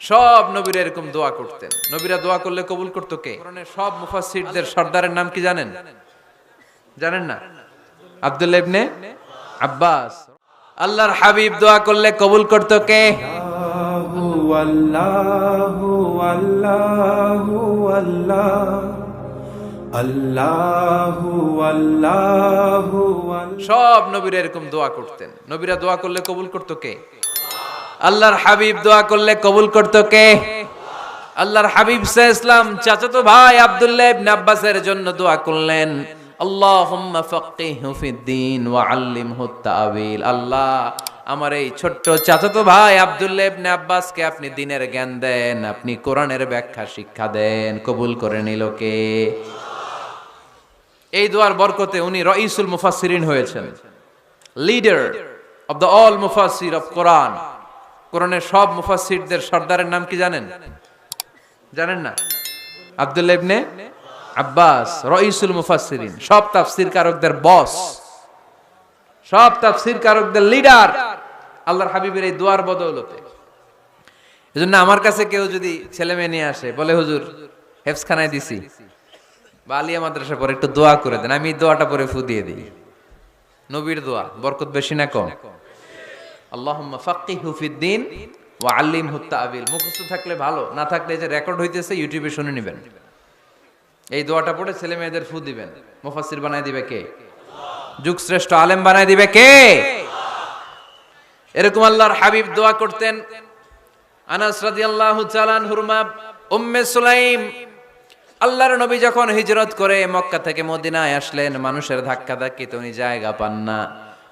সব নবীরা এরকম দোয়া করতেন। নবীরা দোয়া করলে কবুল করতো কে? সব মুফাসসিরদের সর্দারের নাম কি জানেন? জানেন না? আব্দুল্লাহ ইবনে আব্বাস। আল্লাহর হাবিব দোয়া করলে কবুল করতো কে? আল্লাহু আল্লাহু আল্লাহ। আল্লাহু আল্লাহু আল্লাহ। সব নবীরা এরকম দোয়া করতেন। নবীরা দোয়া করলে কবুল করতো কে? আল্লাহর হাবিব দোয়া করলে কবুল করতো কে? আল্লাহর হাবিব সাহ ইসলাম চাচাতো ভাই আব্দুল্লাহ আব্বাসের জন্য দোয়া করলেন। ওয়া আমার এই ছোট্ট ভাই আব্দুল্লাহ আপনি দিনের জ্ঞান দেন, আপনি কোরআনের ব্যাখ্যা শিক্ষা দেন। কবুল করে নিল কে? এই দোয়ার বরকতে উনি রঈসুল মুফাসসিরিন হয়েছেন। লিডার অফ দ্য অল মুফাসসির অফ কোরআন কোরআনের সব মুফাসসিরদের সর্দারের নাম কি জানেন? জানেন না? আব্দুল্লাহ ইবনে আব্বাস রঈসুল মুফাসসিরিন, সব তাফসীর কারকদের বস, সব তাফসীর কারকদের লিডার আল্লাহর হাবিবের এই দোয়ার বদৌলতে। এজন্য আমার কাছে কেউ যদি ছেলে মেয়ে নিয়ে আসে, বলে, হুজুর হেফসখানায় দিছি। বা আলিয়া মাদ্রাসা পরে একটু দোয়া করে দেন, আমি দোয়াটা পরে ফু দিয়ে দিই। নবীর দোয়া, বরকত বেশি না কম। ফিদ্দিন ওয়া আল্লিমহু তাআবিল। মুখস্থ থাকলে ভালো, না থাকলে যে রেকর্ড হইতেছে, ইউটিউবে শুনে নেবেন। এই দোয়াটা পড়ে ছেলে মেয়েদের ফু দিবেন। মুফাসসির বানায় দিবে কে? আলেম বানায় দিবে কে? এরকম আল্লাহর হাবিব দোয়া করতেন। উম্মে আল্লাহর নবী যখন হিজরত করে মক্কা থেকে মদিনায় আসলেন, মানুষের ধাক্কা ধাক্কিতে উনি জায়গা পান না।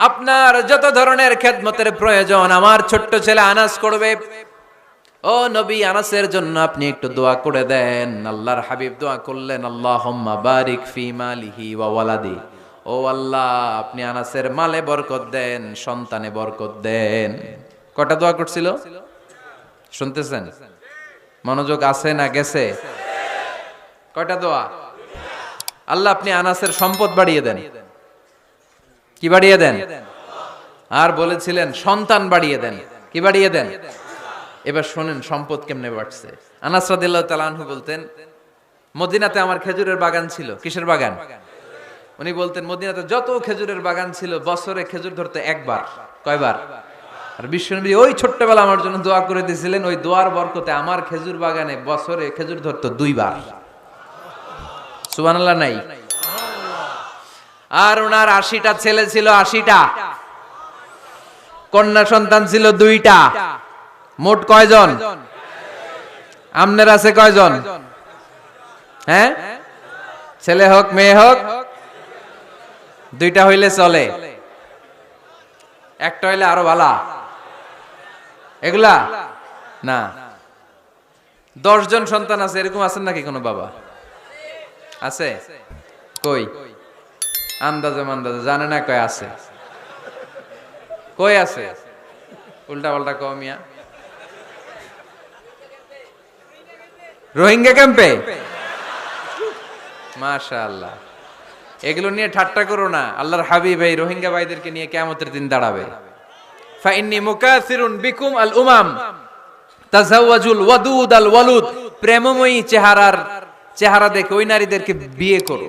আপনার যত ধরনের খেদমতের প্রয়োজন, আমার ছোট্ট ছেলে আনাস করবে। ও নবী আনাসের জন্য আপনি একটু দোয়া করে দেন। আল্লাহর হাবিব দোয়া করলেন, আল্লাহুম্মা বারিক ফি মালিহি ওয়ালাদি। ও আল্লাহ, আপনি আনাসের মালে বরকত দেন, সন্তানে বরকত দেন। কটা দোয়া করছিল? শুনতেছেন? মনোযোগ আছে না গেছে? কয়টা দোয়া? আল্লাহ, আপনি আনাসের সম্পদ বাড়িয়ে দেন। কি বাড়িয়ে দেন? আর বলেছিলেন, সন্তান বাড়িয়ে দেন। কি বাড়িয়ে দেন? এবার শোনেন, সম্পদ কেমনে বাড়ছে। আনাস বলতেন, মদিনাতে আমার খেজুরের বাগান ছিল। কিসের বাগান? উনি বলতেন, মদিনাতে যত খেজুরের বাগান ছিল, বছরে খেজুর ধরতে একবার, কয়বার? আর বিশ্বনবী ওই ছোট্টবেলা আমার জন্য দোয়া করে দিয়েছিলেন, ওই দোয়ার বরকতে আমার খেজুর বাগানে বছরে খেজুর ধরতো দুইবার। সুবহানাল্লাহ, নাই। আর ওনার আশিটা ছেলে ছিল আশিটা। কন্যা সন্তান ছিল দুইটা। মোট কয়জন? আমনের আছে কয়জন? হ্যাঁ? ছেলে হোক, মেয়ে হোক, দুইটা হইলে চলে। একটা হইলে আরও ভালা। এগুলা? না। দশ জন সন্তান আছে, এরকম আছেন নাকি কোনো বাবা? আছে? কই? আন্দাজে মান্দাজে, জানে না কয় আছে। কই আছে? উল্টা পাল্টা কমিয়া রোহিঙ্গা ক্যাম্পে? মাশা আল্লাহ এগুলো নিয়ে ঠাট্টা করো না। আল্লাহর হাবিব এই রোহিঙ্গা ভাইদেরকে নিয়ে কেমতের দিন দাঁড়াবে। ফাইন্নি মুকাসিরুন বিকুম আল উমাম। তাজাওয়াজুল ওয়াদুদ আল ওয়ালুদ। প্রেমময়ী চেহারার চেহারা দেখে ওই নারীদেরকে বিয়ে করো।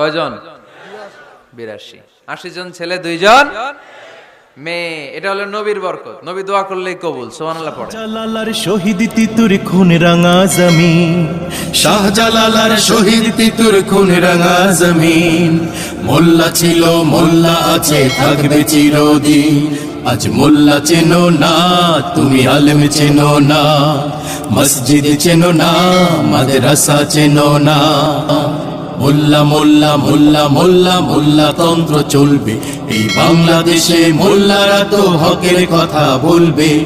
কয়জন? বিরাশি। আশি জন ছেলে, দুইজন মেয়ে। এটা হলো নবীর বরকত। নবী দোয়া করলেই কবুল সোহানাল্লাহ পড়ে। শাহজালালার শহীদ তিতুর খুন রাঙা জমিন। শাহজালালার শহীদ তিতুর খুন রাঙা জমিন। মোল্লা ছিল, মোল্লা আছে, থাকবে চিরদিন। আজ মোল্লা চেনো না, তুমি আলেম চেনো না। মসজিদ চেনো না, মাদ্রাসা চেনো না। মোল্লা মোল্লা মোল্লা মোল্লা মোল্লা তন্ত্র চলবে। এই বাংলাদেশে মোল্লারা তো হকের কথা বলবে।